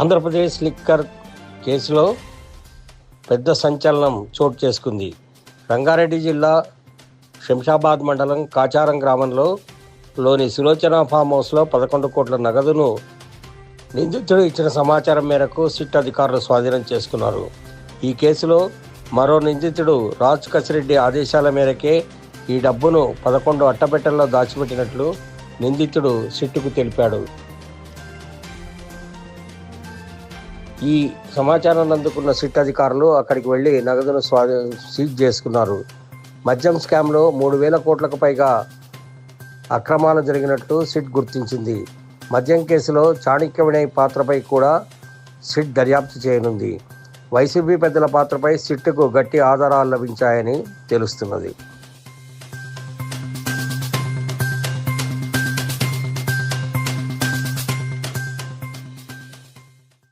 Andhra Pradesh liquor కేసులో పెద్ద సంచలనం చోటు చేసుకుంది. రంగారెడ్డి జిల్లా శంషాబాద్ మండలం కాచారం గ్రామంలో లోని సులోచన ఫామ్ హౌస్లో పదకొండు కోట్ల నగదును నిందితుడు ఇచ్చిన సమాచారం మేరకు సిట్ అధికారులు స్వాధీనం చేసుకున్నారు. ఈ కేసులో మరో నిందితుడు రాజ్ కసిరెడ్డి ఆదేశాల మేరకే ఈ డబ్బును పదకొండు అట్టపెట్టెల్లో దాచిపెట్టినట్లు నిందితుడు సిట్టుకు తెలిపాడు. ఈ సమాచారాన్ని అందుకున్న సిట్ అధికారులు అక్కడికి వెళ్ళి నగదును స్వాధీ సీజ్ చేసుకున్నారు. మద్యం స్కామ్లో మూడు వేల కోట్లకు పైగా అక్రమాలు జరిగినట్లు సిట్ గుర్తించింది. మద్యం కేసులో చాణక్య వినయ్ పాత్రపై కూడా సిట్ దర్యాప్తు చేయనుంది. వైసీపీ పెద్దల పాత్రపై సిట్కు గట్టి ఆధారాలు లభించాయని తెలుస్తున్నది.